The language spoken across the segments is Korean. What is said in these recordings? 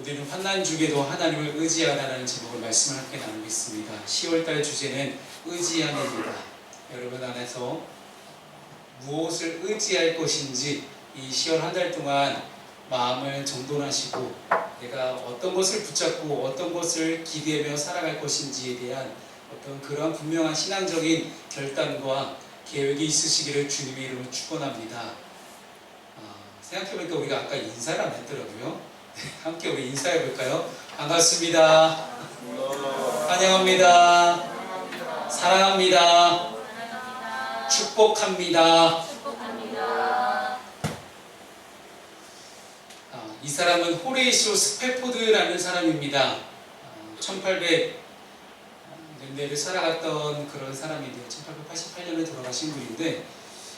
우리는 환난 중에도 하나님을 의지하라는 제목을 말씀을 함께 나누겠습니다. 10월달 주제는 의지함입니다. 여러분 안에서 무엇을 의지할 것인지 이 10월 한 달 동안 마음을 정돈하시고 내가 어떤 것을 붙잡고 어떤 것을 기대며 살아갈 것인지에 대한 어떤 그런 분명한 신앙적인 결단과 계획이 있으시기를 주님의 이름으로 축원합니다. 아, 생각해보니까 우리가 아까 인사를 안 했더라고요. 네, 함께 우리 인사해 볼까요? 반갑습니다. 환영합니다. 사랑합니다. 축복합니다. 아, 이 사람은 호레이시오 스페포드라는 사람입니다. 1800년대를 살아갔던 그런 사람인데요. 1888년에 돌아가신 분인데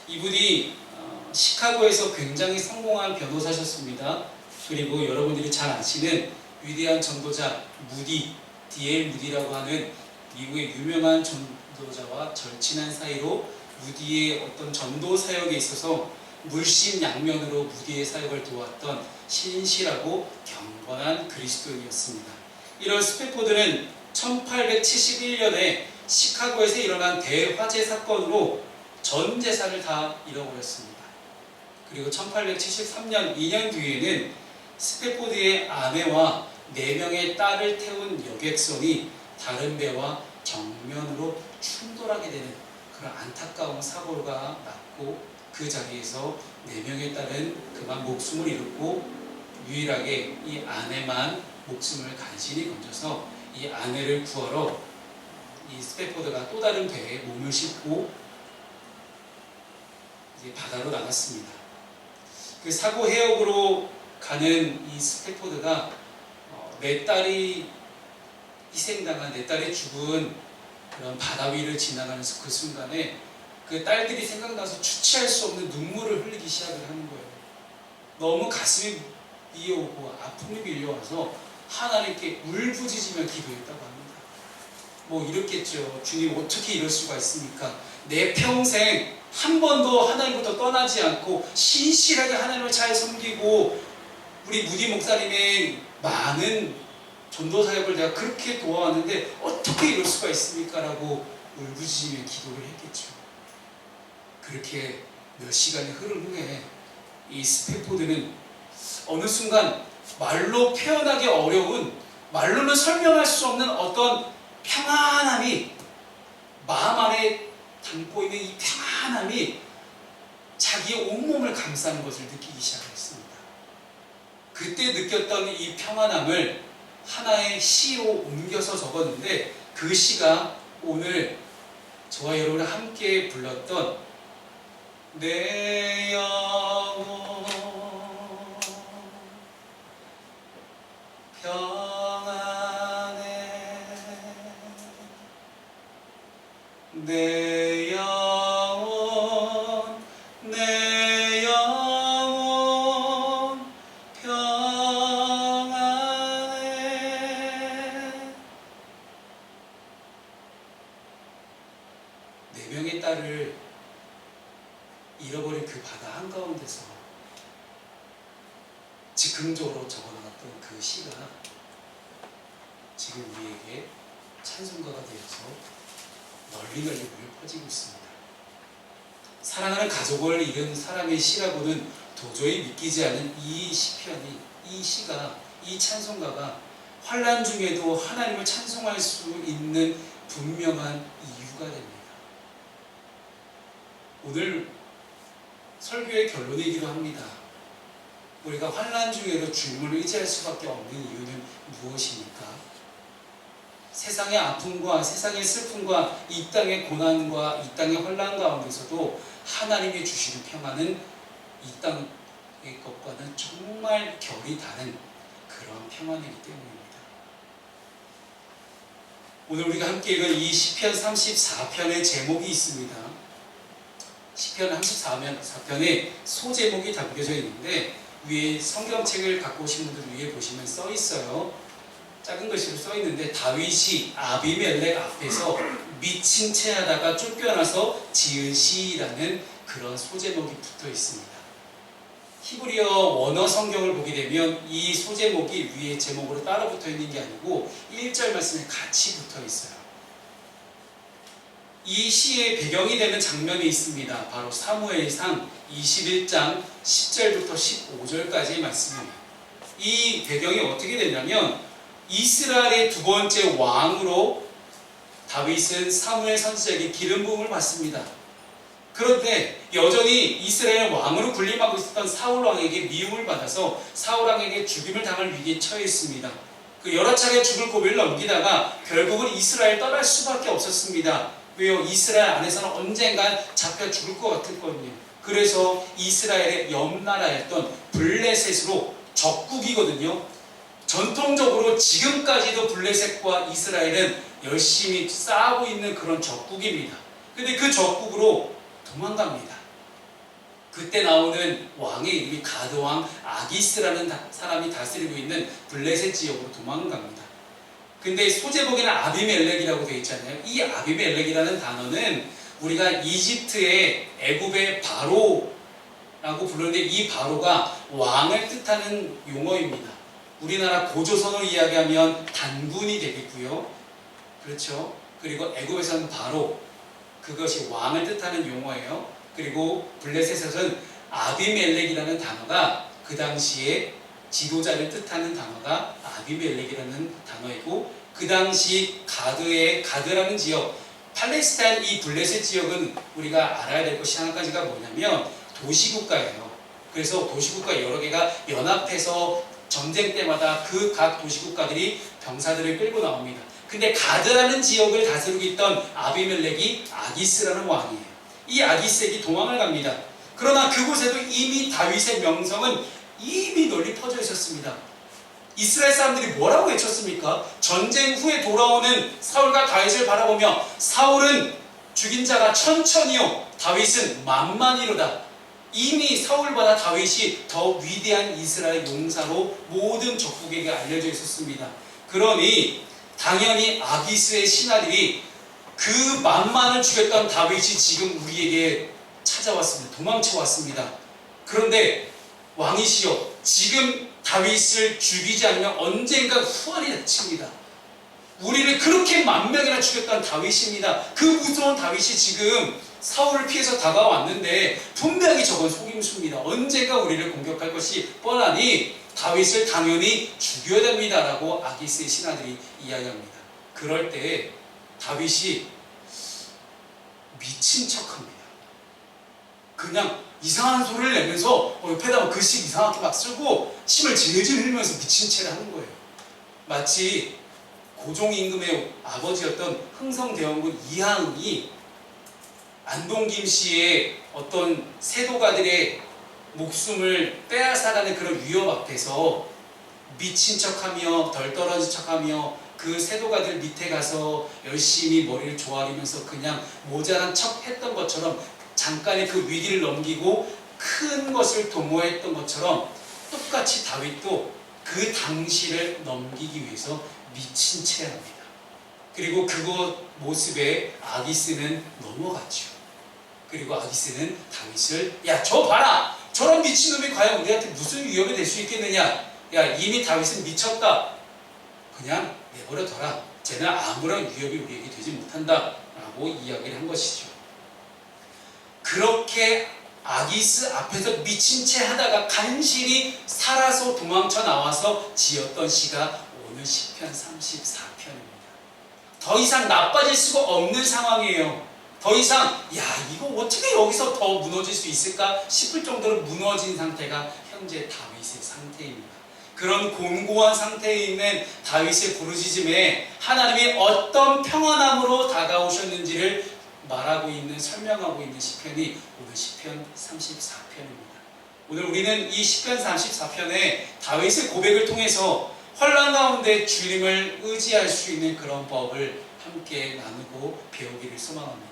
이분이 어, 시카고에서 굉장히 성공한 변호사셨습니다. 그리고 여러분들이 잘 아시는 위대한 전도자 무디, D.L. 무디라고 하는 미국의 유명한 전도자와 절친한 사이로 무디의 어떤 전도 사역에 있어서 물심양면으로 무디의 사역을 도왔던 신실하고 경건한 그리스도인이었습니다. 이런 스페포드는 1871년에 시카고에서 일어난 대화재 사건으로 전 재산을 다 잃어버렸습니다. 그리고 1873년 2년 뒤에는 스페포드의 아내와 4명의 딸을 태운 여객선이 다른 배와 정면으로 충돌하게 되는 그런 안타까운 사고가 났고 그 자리에서 4명의 딸은 그만 목숨을 잃었고 유일하게 이 아내만 목숨을 간신히 건져서 이 아내를 구하러 이 스페포드가 또 다른 배에 몸을 싣고 바다로 나갔습니다. 그 사고 해역으로 가는 이 스테포드가 어, 내 딸이 희생당한 내 딸이 죽은 그런 바다 위를 지나가는 그 순간에 그 딸들이 생각나서 주체할 수 없는 눈물을 흘리기 시작을 하는 거예요. 너무 가슴이 미어오고 아픔이 밀려와서 하나님께 울부짖으며 기도했다고 합니다. 뭐 이렇겠죠. 주님 어떻게 이럴 수가 있습니까? 내 평생 한 번도 하나님부터 떠나지 않고 신실하게 하나님을 잘 섬기고 우리 무디 목사님의 많은 전도 사역을 내가 그렇게 도와왔는데 어떻게 이럴 수가 있습니까? 라고 울부짖으며 기도를 했겠죠. 그렇게 몇 시간이 흐른 후에 이 스페포드는 어느 순간 말로 표현하기 어려운 말로는 설명할 수 없는 어떤 평안함이 마음 안에 담고 있는 이 평안함이 자기의 온몸을 감싸는 것을 느끼기 시작했습니다. 그때 느꼈던 이 평안함을 하나의 시로 옮겨서 적었는데 그 시가 오늘 저와 여러분 함께 불렀던 내 영혼 평안해. 내 영혼 내 영혼 평안해 네 명의 딸을 잃어버린 그 바다 한가운데서 즉흥적으로 적어놨던 그 시가 지금 우리에게 찬송가가 되어서 널리 널리 울려 퍼지고 있습니다. 사랑하는 가족을 잃은 사람의 시라고는 도저히 믿기지 않는 이 시편이 이 시가 이 찬송가가 환란 중에도 하나님을 찬송할 수 있는 분명한 이유가 됩니다. 오늘 설교의 결론이기도 합니다. 우리가 환란 중에도 주님을 의지할 수밖에 없는 이유는 무엇입니까? 세상의 아픔과 세상의 슬픔과 이 땅의 고난과 이 땅의 혼란 가운데서도 하나님이 주시는 평안은 이 땅의 것과는 정말 결이 다른 그런 평안이기 때문입니다. 오늘 우리가 함께 읽은 이 시편 34편의 제목이 있습니다. 시편 34편에 소제목이 담겨져 있는데 위에 성경책을 갖고 오신 분들 위에 보시면 써 있어요. 작은 글씨로 써 있는데 다윗이 아비멜렉 앞에서 미친 채 하다가 쫓겨나서 지은 시라는 그런 소제목이 붙어 있습니다. 히브리어 원어 성경을 보게 되면 이 소제목이 위에 제목으로 따로 붙어 있는 게 아니고 1절 말씀에 같이 붙어 있어요. 이 시의 배경이 되는 장면이 있습니다. 바로 사무엘상 21장 10절부터 15절까지의 말씀입니다. 이 배경이 어떻게 되냐면 이스라엘의 두 번째 왕으로 다윗은 사무엘 선지자에게 기름 부음을 받습니다. 그런데 여전히 이스라엘 왕으로 군림하고 있었던 사울 왕에게 미움을 받아서 사울 왕에게 죽임을 당할 위기에 처해 있습니다. 그 여러 차례 죽을 고비를 넘기다가 결국은 이스라엘 떠날 수밖에 없었습니다. 왜요? 이스라엘 안에서는 언젠간 잡혀 죽을 것 같았거든요. 그래서 이스라엘의 옆나라였던 블레셋으로 적국이거든요. 전통적으로 지금까지도 블레셋과 이스라엘은 열심히 싸우고 있는 그런 적국입니다. 근데 그 적국으로 도망갑니다. 그때 나오는 왕의 이름이 가드왕 아기스라는 다- 사람이 다스리고 있는 블레셋 지역으로 도망갑니다. 근데 소제복에는 아비멜렉이라고 되어 있잖아요. 이 아비멜렉이라는 단어는 우리가 이집트의 애굽의 바로라고 부르는데 이 바로가 왕을 뜻하는 용어입니다. 우리나라 고조선을 이야기하면 단군이 되겠고요. 그렇죠. 그리고 애굽에서는 바로 그것이 왕을 뜻하는 용어예요. 그리고 블레셋에서는 아비멜렉이라는 단어가 그 당시에 지도자를 뜻하는 단어가 아비멜렉이라는 단어이고 그 당시 가드의 가드라는 지역 팔레스타인 이 블레셋 지역은 우리가 알아야 될 것이 한 가지가 뭐냐면 도시국가예요. 그래서 도시국가 여러 개가 연합해서 전쟁 때마다 그 각 도시국가들이 병사들을 끌고 나옵니다. 근데 가드라는 지역을 다스리고 있던 아비멜렉이 아기스라는 왕이에요. 이 아기스에게 도망을 갑니다. 그러나 그곳에도 이미 다윗의 명성은 이미 널리 퍼져 있었습니다. 이스라엘 사람들이 뭐라고 외쳤습니까? 전쟁 후에 돌아오는 사울과 다윗을 바라보며 사울은 죽인 자가 천천히요 다윗은 만만이로다. 이미 사울보다 다윗이 더 위대한 이스라엘 용사로 모든 적국에게 알려져 있었습니다. 그러니 당연히 아기스의 신하들이 그 만만을 죽였던 다윗이 지금 우리에게 찾아왔습니다. 도망쳐 왔습니다. 그런데 왕이시여 지금 다윗을 죽이지 않으면 언젠가 후환이 닥칩니다. 우리를 그렇게 만 명이나 죽였던 다윗입니다. 그 무서운 다윗이 지금 사울을 피해서 다가왔는데 분명히 저건 속임수입니다. 언젠가 우리를 공격할 것이 뻔하니 다윗을 당연히 죽여야 됩니다라고 아기스의 신하들이 이야기합니다. 그럴 때 다윗이 미친 척합니다. 그냥 이상한 소리를 내면서 어, 옆에다가 글씨 이상하게 막 쓰고 침을 질질 흘리면서 미친 채를 하는 거예요. 마치 고종 임금의 아버지였던 흥성대원군 이하응이 안동김 씨의 어떤 세도가들의 목숨을 빼앗아가는 그런 위협 앞에서 미친 척하며 덜 떨어진 척하며 그 세도가들 밑에 가서 열심히 머리를 조아리면서 그냥 모자란 척 했던 것처럼 잠깐의 그 위기를 넘기고 큰 것을 도모했던 것처럼 똑같이 다윗도 그 당시를 넘기기 위해서 미친 채 합니다. 그리고 그것 모습에 아기스는 넘어갔죠. 그리고 아기스는 다윗을 야 저 봐라 저런 미친놈이 과연 우리한테 무슨 위협이 될 수 있겠느냐? 야 이미 다윗은 미쳤다. 그냥 내버려 둬라. 쟤는 아무런 위협이 우리에게 되지 못한다 라고 이야기를 한 것이죠. 그렇게 아기스 앞에서 미친 채 하다가 간신히 살아서 도망쳐 나와서 지었던 시가 오늘 시편 34편입니다. 더 이상 나빠질 수가 없는 상황이에요 더 이상 야 이거 어떻게 여기서 더 무너질 수 있을까 싶을 정도로 무너진 상태가 현재 다윗의 상태입니다. 그런 곤고한 상태에 있는 다윗의 부르짖음에 하나님이 어떤 평안함으로 다가오셨는지를 말하고 있는 설명하고 있는 시편이 오늘 시편 34편입니다. 오늘 우리는 이 시편 34편에 다윗의 고백을 통해서 혼란 가운데 주님을 의지할 수 있는 그런 법을 함께 나누고 배우기를 소망합니다.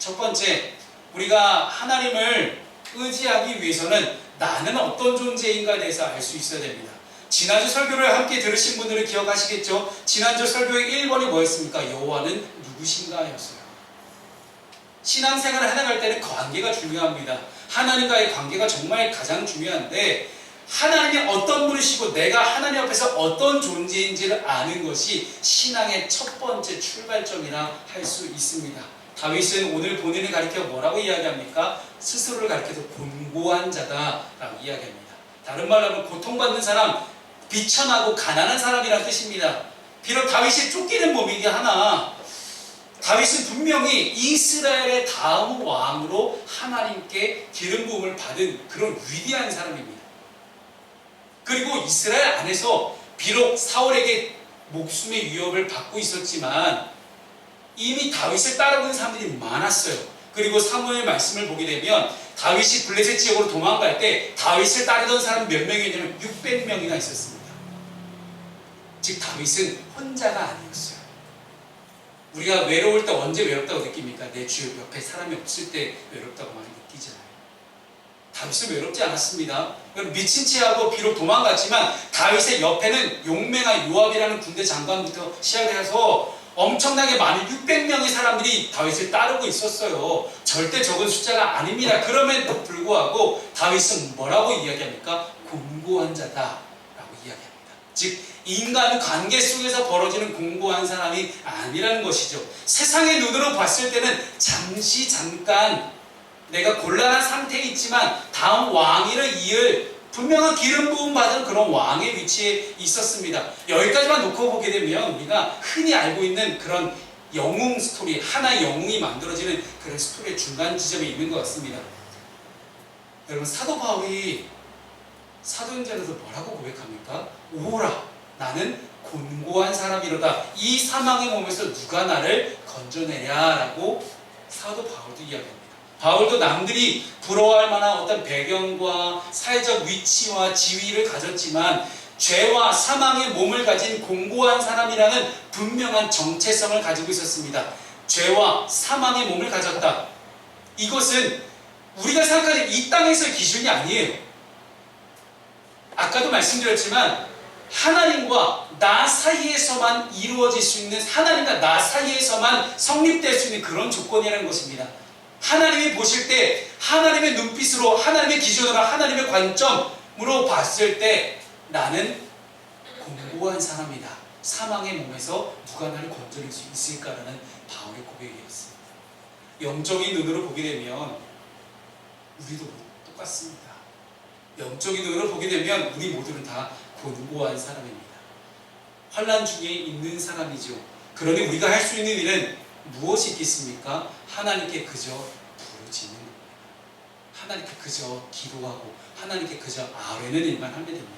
첫 번째, 우리가 하나님을 의지하기 위해서는 나는 어떤 존재인가에 대해서 알 수 있어야 됩니다. 지난주 설교를 함께 들으신 분들은 기억하시겠죠? 지난주 설교의 1번이 뭐였습니까? 여호와는 누구신가 였어요. 신앙생활을 해나갈 때는 관계가 중요합니다. 하나님과의 관계가 정말 가장 중요한데 하나님이 어떤 분이시고 내가 하나님 앞에서 어떤 존재인지를 아는 것이 신앙의 첫 번째 출발점이라 할 수 있습니다. 다윗은 오늘 본인을 가리켜 뭐라고 이야기합니까? 스스로를 가리켜서 곤고한 자다라고 이야기합니다. 다른 말로 하면 고통받는 사람, 비천하고 가난한 사람이라는 뜻입니다. 비록 다윗이 쫓기는 몸이기 하나 다윗은 분명히 이스라엘의 다음 왕으로 하나님께 기름 부음을 받은 그런 위대한 사람입니다. 그리고 이스라엘 안에서 비록 사울에게 목숨의 위협을 받고 있었지만 이미 다윗을 따라오는 사람들이 많았어요. 그리고 사무엘 말씀을 보게 되면 다윗이 블레셋 지역으로 도망갈 때 다윗을 따르던 사람 몇 명이냐면 600명이나 있었습니다. 즉 다윗은 혼자가 아니었어요. 우리가 외로울 때 언제 외롭다고 느낍니까? 내 주변 옆에 사람이 없을 때 외롭다고 많이 느끼잖아요. 다윗은 외롭지 않았습니다. 미친 채하고 비록 도망갔지만 다윗의 옆에는 용맹한 요압이라는 군대 장관부터 시작해서 엄청나게 많은 600명의 사람들이 다윗을 따르고 있었어요. 절대 적은 숫자가 아닙니다. 그럼에도 불구하고 다윗은 뭐라고 이야기합니까? 공고한 자다 라고 이야기합니다. 즉 인간 관계 속에서 벌어지는 공고한 사람이 아니라는 것이죠. 세상의 눈으로 봤을 때는 잠시 잠깐 내가 곤란한 상태에 있지만 다음 왕위를 이을 분명한 기름 부음 받은 그런 왕의 위치에 있었습니다. 여기까지만 놓고 보게 되면 우리가 흔히 알고 있는 그런 영웅 스토리, 하나의 영웅이 만들어지는 그런 스토리의 중간 지점에 있는 것 같습니다. 여러분 사도 바울이 사도행전에서 뭐라고 고백합니까? 오라 나는 곤고한 사람이로다. 이 사망의 몸에서 누가 나를 건져내냐라고 사도 바울도 이야기합니다. 바울도 남들이 부러워할 만한 어떤 배경과 사회적 위치와 지위를 가졌지만 죄와 사망의 몸을 가진 공고한 사람이라는 분명한 정체성을 가지고 있었습니다. 죄와 사망의 몸을 가졌다. 이것은 우리가 생각하는 이 땅에서의 기준이 아니에요. 아까도 말씀드렸지만 하나님과 나 사이에서만 이루어질 수 있는 하나님과 나 사이에서만 성립될 수 있는 그런 조건이라는 것입니다. 하나님이 보실 때 하나님의 눈빛으로 하나님의 기준으로 하나님의 관점으로 봤을 때 나는 공고한 사람이다. 사망의 몸에서 누가 나를 건져낼 수 있을까라는 바울의 고백이었습니다. 영적인 눈으로 보게 되면 우리도 똑같습니다. 영적인 눈으로 보게 되면 우리 모두는 다 곤고한 사람입니다. 환란 중에 있는 사람이죠. 그러니 우리가 할 수 있는 일은 무엇이 있겠습니까? 하나님께 그저 부르짖는. 하나님께 그저 기도하고 하나님께 그저 아뢰는 일만 하면 됩니다.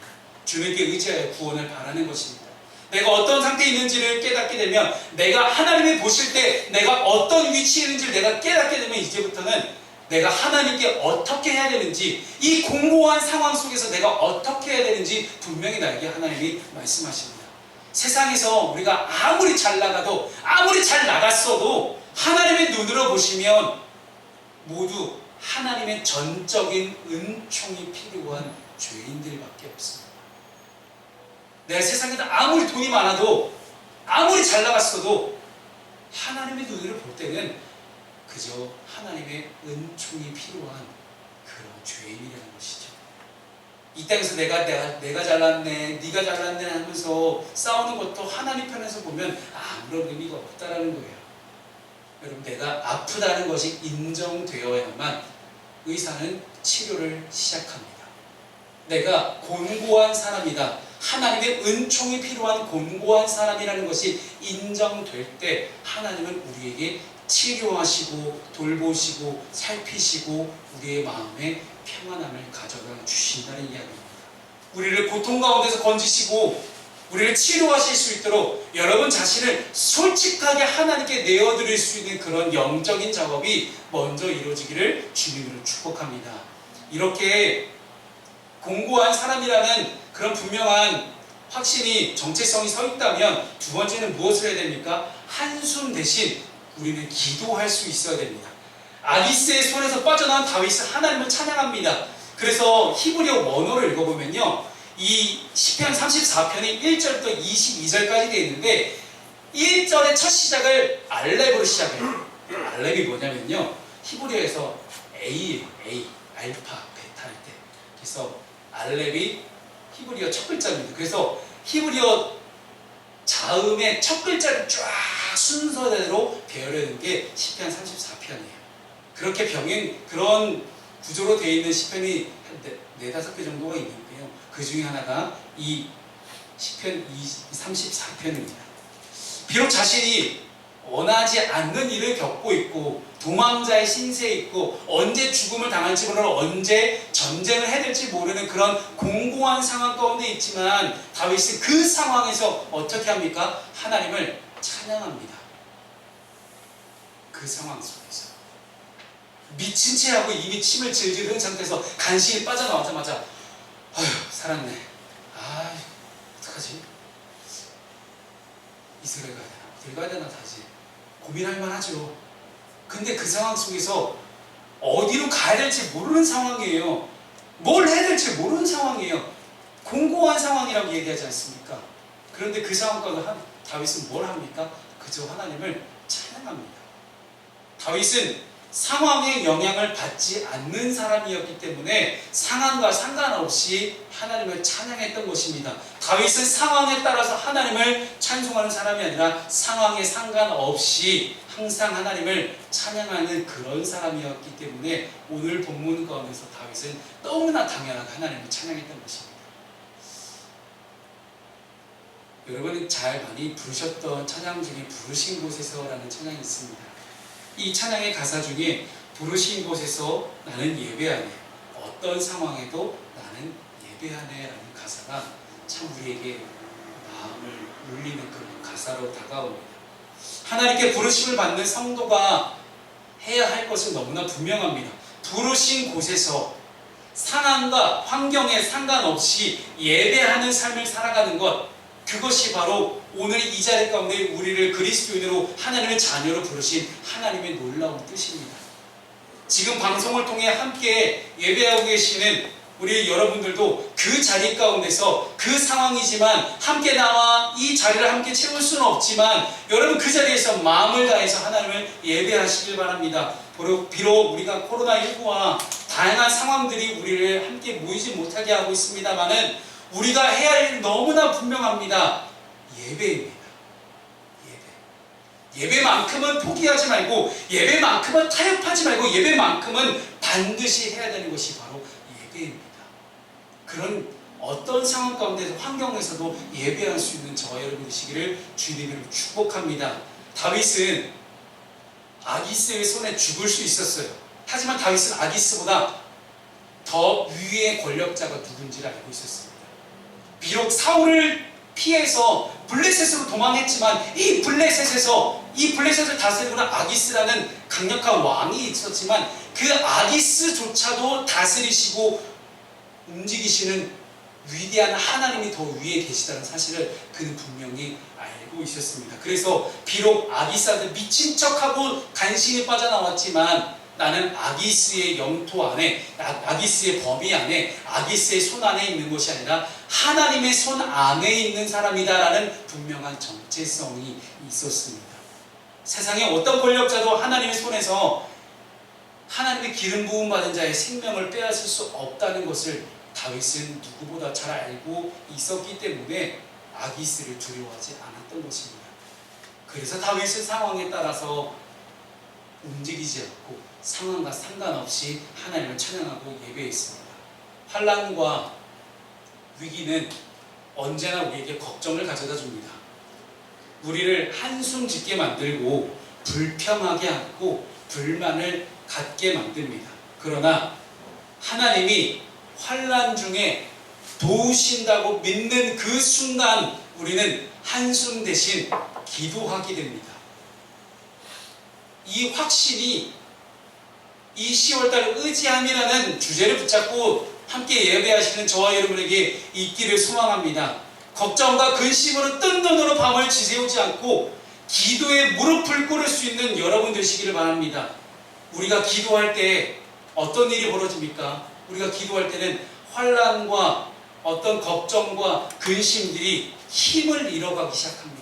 주님께 의지하여 구원을 바라는 것입니다. 내가 어떤 상태에 있는지를 깨닫게 되면 내가 하나님이 보실 때 내가 어떤 위치에 있는지를 내가 깨닫게 되면 이제부터는 내가 하나님께 어떻게 해야 되는지 이 공고한 상황 속에서 내가 어떻게 해야 되는지 분명히 나에게 하나님이 말씀하십니다. 세상에서 우리가 아무리 잘 나가도 아무리 잘 나갔어도 하나님의 눈으로 보시면 모두 하나님의 전적인 은총이 필요한 죄인들밖에 없습니다. 내가 세상에서 아무리 돈이 많아도 아무리 잘 나갔어도 하나님의 눈으로 볼 때는 그저 하나님의 은총이 필요한 그런 죄인이라는 것이죠. 이 땅에서 내가 내가 내가 잘났네, 네가 잘났네 하면서 싸우는 것도 하나님 편에서 보면 아무런 의미가 없다라는 거예요. 여러분 내가 아프다는 것이 인정되어야만 의사는 치료를 시작합니다. 내가 곤고한 사람이다. 하나님의 은총이 필요한 곤고한 사람이라는 것이 인정될 때 하나님은 우리에게 치료하시고 돌보시고 살피시고 우리의 마음에 평안함을 가져다 주신다는 이야기입니다. 우리를 고통 가운데서 건지시고 우리를 치료하실 수 있도록 여러분 자신을 솔직하게 하나님께 내어드릴 수 있는 그런 영적인 작업이 먼저 이루어지기를 주님으로 축복합니다. 이렇게 공고한 사람이라는 그런 분명한 확신이 정체성이 서 있다면 두 번째는 무엇을 해야 됩니까? 한숨 대신 우리는 기도할 수 있어야 됩니다. 아기스의 손에서 빠져나온 다윗은 하나님을 찬양합니다. 그래서 히브리어 원어를 읽어보면요. 이 시편 34편이 1절부터 22절까지 되어 있는데 1절의 첫 시작을 알렙으로 시작해요. 알렙이 뭐냐면요. 히브리어에서 A, A, 알파, 베타일 때. 그래서 알렙이 히브리어 첫 글자입니다. 그래서 히브리어 자음의 첫 글자를 쫙 순서대로 배우려는 게 시편 34편이에요. 그렇게 병행 그런 구조로 되어 있는 시편이 한 네, 네다섯 개 정도가 있는데요. 그 중에 하나가 이 시편 34편입니다. 비록 자신이 원하지 않는 일을 겪고 있고 도망자의 신세에 있고 언제 죽음을 당할지 모르는 언제 전쟁을 해야 될지 모르는 그런 공고한 상황 가운데 있지만 다윗은 그 상황에서 어떻게 합니까? 하나님을 찬양합니다. 그 상황 속에서 미친 채 하고 이미 침을 질질 흐른 상태에서 간신히 빠져나오자마자 아휴 살았네. 아 어떡하지? 이스라엘 가야 되나? 어딜 가야 되나 다시 고민할 만하죠. 근데 그 상황 속에서 어디로 가야 될지 모르는 상황이에요. 뭘 해야 될지 모르는 상황이에요. 공고한 상황이라고 얘기하지 않습니까? 그런데 그 상황 가운데 한- 다윗은 뭘 합니까? 그저 하나님을 찬양합니다. 다윗은 상황의 영향을 받지 않는 사람이었기 때문에 상황과 상관없이 하나님을 찬양했던 것입니다. 다윗은 상황에 따라서 하나님을 찬송하는 사람이 아니라 상황에 상관없이 항상 하나님을 찬양하는 그런 사람이었기 때문에 오늘 본문 가운데서 다윗은 너무나 당연하게 하나님을 찬양했던 것입니다. 여러분이 잘 많이 부르셨던 찬양 중에 부르신 곳에서라는 찬양이 있습니다. 이 찬양의 가사 중에 부르신 곳에서 나는 예배하네. 어떤 상황에도 나는 예배하네 라는 가사가 참 우리에게 마음을 울리는 그런 가사로 다가옵니다. 하나님께 부르심을 받는 성도가 해야 할 것은 너무나 분명합니다. 부르신 곳에서 상황과 환경에 상관없이 예배하는 삶을 살아가는 것 그것이 바로 오늘 이 자리 가운데 우리를 그리스도인으로 하나님의 자녀로 부르신 하나님의 놀라운 뜻입니다. 지금 방송을 통해 함께 예배하고 계시는 우리 여러분들도 그 자리 가운데서 그 상황이지만 함께 나와 이 자리를 함께 채울 수는 없지만 여러분 그 자리에서 마음을 다해서 하나님을 예배하시길 바랍니다. 비록, 우리가 코로나19와 다양한 상황들이 우리를 함께 모이지 못하게 하고 있습니다만은 우리가 해야 할일 너무나 분명합니다. 예배입니다. 예배. 예배만큼은 포기하지 말고 예배만큼은 타협하지 말고 예배만큼은 반드시 해야 되는 것이 바로 예배입니다. 그런 어떤 상황 가운데서 환경에서도 예배할 수 있는 저와 여러분 되시기를 주님으로 축복합니다. 다윗은 아기스의 손에 죽을 수 있었어요. 하지만 다윗은 아기스보다 더 위의 권력자가 누군지를 알고 있었습니다. 비록 사울을 피해서 블레셋으로 도망했지만 이 블레셋에서 이 블레셋을 다스리는 아기스라는 강력한 왕이 있었지만 그 아기스조차도 다스리시고 움직이시는 위대한 하나님이 더 위에 계시다는 사실을 그는 분명히 알고 있었습니다. 그래서 비록 아기스한테 미친 척하고 간신히 빠져나왔지만 나는 아기스의 영토 안에, 아- 아기스의 범위 안에, 아기스의 손 안에 있는 것이 아니라 하나님의 손 안에 있는 사람이다라는 분명한 정체성이 있었습니다. 세상에 어떤 권력자도 하나님의 손에서 하나님의 기름 부음 받은 자의 생명을 빼앗을 수 없다는 것을 다윗은 누구보다 잘 알고 있었기 때문에 아기스를 두려워하지 않았던 것입니다. 그래서 다윗은 상황에 따라서 움직이지 않고 상황과 상관없이 하나님을 찬양하고 예배했습니다. 환란과 위기는 언제나 우리에게 걱정을 가져다 줍니다. 우리를 한숨 짓게 만들고 불평하게 하고 불만을 갖게 만듭니다. 그러나 하나님이 환란 중에 도우신다고 믿는 그 순간 우리는 한숨 대신 기도하게 됩니다. 이 확신이 이 10월달 의지함이라는 주제를 붙잡고 함께 예배하시는 저와 여러분에게 있기를 소망합니다. 걱정과 근심으로 뜬 눈으로 밤을 지새우지 않고 기도에 무릎을 꿇을 수 있는 여러분 되시기를 바랍니다. 우리가 기도할 때 어떤 일이 벌어집니까? 우리가 기도할 때는 환란과 어떤 걱정과 근심들이 힘을 잃어가기 시작합니다.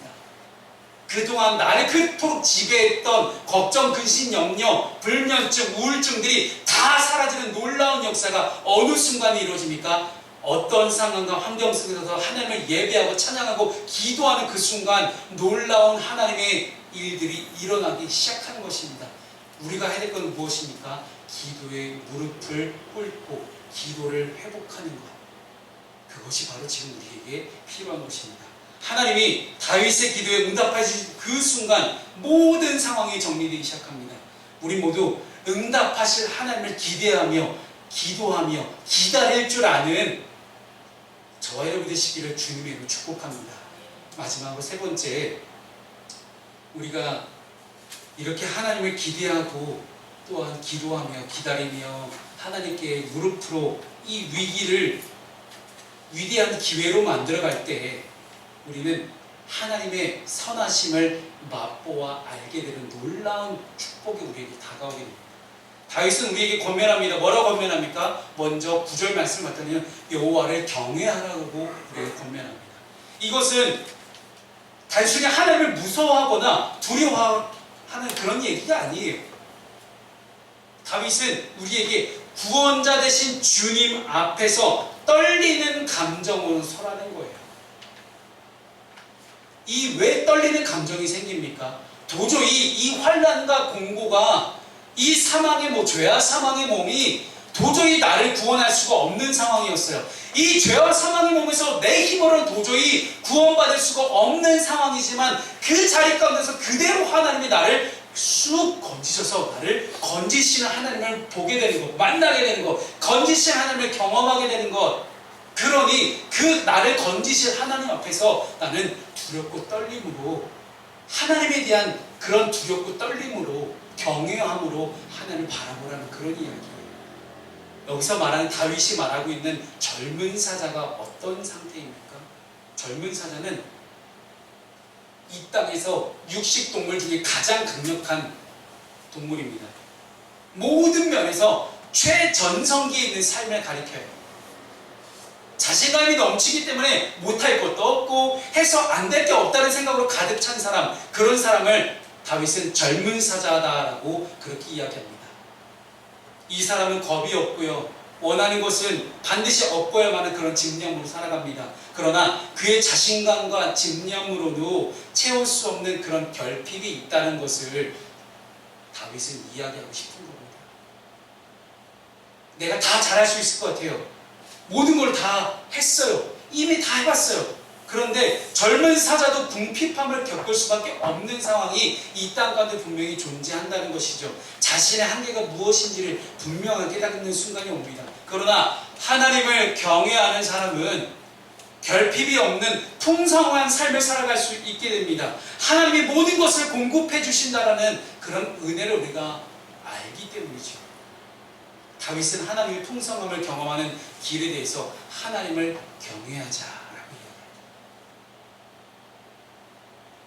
그동안 나를 그토록 지배했던 걱정, 근심, 염려, 불면증, 우울증들이 다다 사라지는 놀라운 역사가 어느 순간에 이루어집니까? 어떤 상황과 환경 속에서 하나님을 예배하고 찬양하고 기도하는 그 순간 놀라운 하나님의 일들이 일어나기 시작하는 것입니다. 우리가 해야 될 것은 무엇입니까? 기도의 무릎을 꿇고 기도를 회복하는 것. 그것이 바로 지금 우리에게 필요한 것입니다. 하나님이 다윗의 기도에 응답하신 그 순간 모든 상황이 정리되기 시작합니다. 우리 모두 응답하실 하나님을 기대하며 기도하며 기다릴 줄 아는 저와 여러분 되시기를 주님으로 축복합니다. 마지막으로 세 번째 우리가 이렇게 하나님을 기대하고 또한 기도하며 기다리며 하나님께 무릎으로 이 위기를 위대한 기회로 만들어갈 때 우리는 하나님의 선하심을 맛보아 알게 되는 놀라운 축복이 우리에게 다가오게 됩니다. 다윗은 우리에게 권면합니다. 뭐라고 권면합니까? 먼저 구절 말씀 봤더니 여호와를 경외하라고 우리에게 권면합니다. 이것은 단순히 하나님을 무서워하거나 두려워하는 그런 얘기가 아니에요. 다윗은 우리에게 구원자 되신 주님 앞에서 떨리는 감정으로 설하는 거예요. 이 왜 떨리는 감정이 생깁니까? 도저히 이 환란과 공고가 이 사망의 뭐 죄와 사망의 몸이 도저히 나를 구원할 수가 없는 상황이었어요. 이 죄와 사망의 몸에서 내 힘으로는 도저히 구원받을 수가 없는 상황이지만 그 자리 가운데서 그대로 하나님이 나를 쑥 건지셔서 나를 건지시는 하나님을 보게 되는 것, 만나게 되는 것, 건지시는 하나님을 경험하게 되는 것. 그러니 그 나를 건지실 하나님 앞에서 나는 두렵고 떨림으로 하나님에 대한 그런 두렵고 떨림으로 경외함으로 하나님을 바라보라는 그런 이야기예요. 여기서 말하는 다윗이 말하고 있는 젊은 사자가 어떤 상태입니까? 젊은 사자는 이 땅에서 육식 동물 중에 가장 강력한 동물입니다. 모든 면에서 최전성기에 있는 삶을 가리켜요. 자신감이 넘치기 때문에 못할 것도 없고 해서 안 될 게 없다는 생각으로 가득 찬 사람, 그런 사람을 다윗은 젊은 사자다라고 그렇게 이야기합니다. 이 사람은 겁이 없고요. 원하는 것은 반드시 얻고야만은 그런 집념으로 살아갑니다. 그러나 그의 자신감과 집념으로도 채울 수 없는 그런 결핍이 있다는 것을 다윗은 이야기하고 싶은 겁니다. 내가 다 잘할 수 있을 것 같아요. 모든 걸 다 했어요. 이미 다 해봤어요. 그런데 젊은 사자도 궁핍함을 겪을 수밖에 없는 상황이 이 땅 가운데 분명히 존재한다는 것이죠. 자신의 한계가 무엇인지를 분명하게 깨닫는 순간이 옵니다. 그러나 하나님을 경외하는 사람은 결핍이 없는 풍성한 삶을 살아갈 수 있게 됩니다. 하나님이 모든 것을 공급해 주신다라는 그런 은혜를 우리가 알기 때문이죠. 다윗은 하나님의 풍성함을 경험하는 길에 대해서 하나님을 경외하자라고.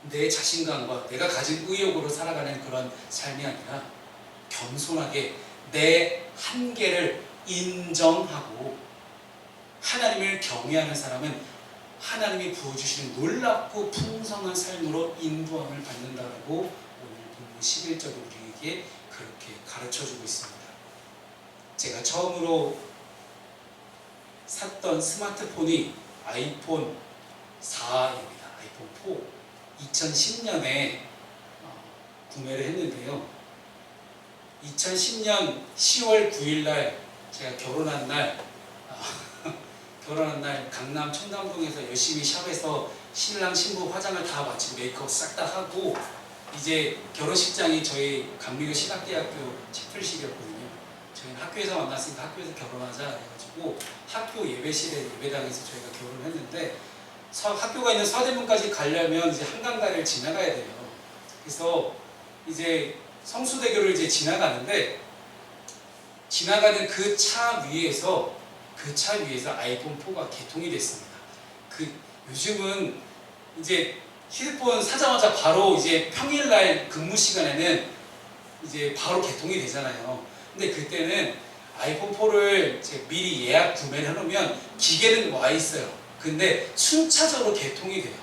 내 자신감과 내가 가진 의욕으로 살아가는 그런 삶이 아니라 겸손하게 내 한계를 인정하고 하나님을 경외하는 사람은 하나님이 부어주시는 놀랍고 풍성한 삶으로 인도함을 받는다라고 오늘 본문 11절에 우리에게 그렇게 가르쳐주고 있습니다. 제가 처음으로 샀던 스마트폰이 아이폰 4입니다. 아이폰 4. 2010년에 어, 구매를 했는데요. 2010년 10월 9일 날 제가 결혼한 날 아, 결혼한 날 강남 청담동에서 열심히 샵에서 신랑 신부 화장을 다 마치고 메이크업 싹 다 하고 이제 결혼식장이 저희 강민호 신학대학교 채플식이었거든요. 저희는 학교에서 만났으니까 학교에서 결혼하자 해가지고 학교 예배실에 예배당에서 저희가 결혼을 했는데 서- 학교가 있는 서대문까지 가려면 이제 한강다리를 지나가야 돼요. 그래서 이제 성수대교를 이제 지나가는데 지나가는 그 차 위에서 그 차 위에서 아이폰 4가 개통이 됐습니다. 그 요즘은 이제 휴대폰 사자마자 바로 이제 평일날 근무 시간에는 이제 바로 개통이 되잖아요. 근데 그때는 아이폰 4를 미리 예약 구매를 해놓으면 기계는 와 있어요. 근데 순차적으로 개통이 돼요.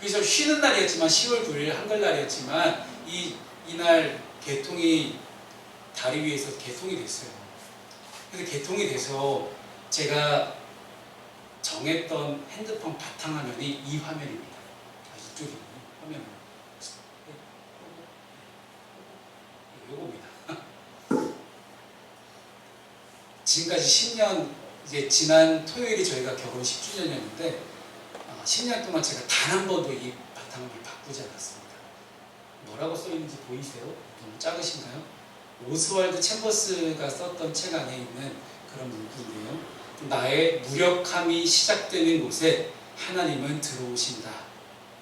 그래서 쉬는 날이었지만 10월 9일 한글날이었지만 이 이날 개통이 다리 위에서 개통이 됐어요. 그래서 개통이 돼서 제가 정했던 핸드폰 바탕화면이 이 화면입니다. 아, 이쪽이군요. 화면은. 네, 요겁니다. 지금까지 10년 이제 지난 토요일이 저희가 결혼 10주년이었는데 10년 동안 제가 단 한 번도 이 바탕화면을 바꾸지 않았습니다. 뭐라고 써 있는지 보이세요? 너무 작으신가요? 오스왈드 챔버스가 썼던 책 안에 있는 그런 문구인데요. 나의 무력함이 시작되는 곳에 하나님은 들어오신다.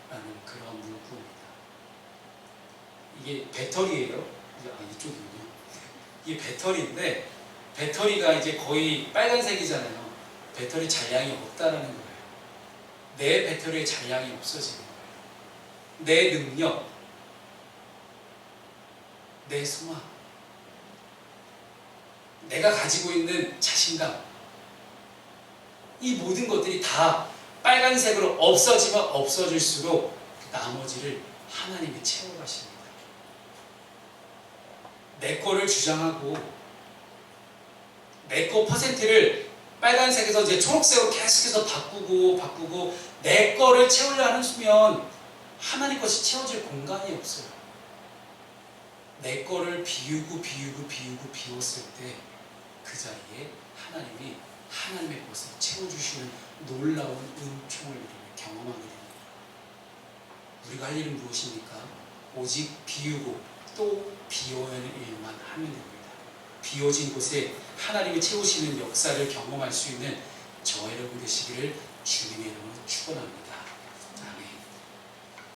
라는 그런 문구입니다. 이게 배터리예요. 아, 이쪽이군요. 이게 배터리인데 배터리가 이제 거의 빨간색이잖아요. 배터리 잔량이 없다라는 거예요. 내 배터리의 잔량이 없어지는 거예요. 내 능력, 내 소망, 내가 가지고 있는 자신감, 이 모든 것들이 다 빨간색으로 없어지면 없어질수록 나머지를 하나님이 채워가십니다. 내 거를 주장하고 내 거 퍼센트를 빨간색에서 이제 초록색으로 계속해서 바꾸고 바꾸고 내 거를 채우려 하는 수면 하나님 것이 채워질 공간이 없어요. 내 거를 비우고 비우고 비우고 비웠을 때 그 자리에 하나님이 하나님의 것을 채워주시는 놀라운 은총을 경험하게 됩니다. 우리가 할 일은 무엇입니까? 오직 비우고 또 비워내는 일만 하면 됩니다. 비워진 곳에 하나님이 채우시는 역사를 경험할 수 있는 저와 여러분 되시기를 주님의 이름으로 축원합니다.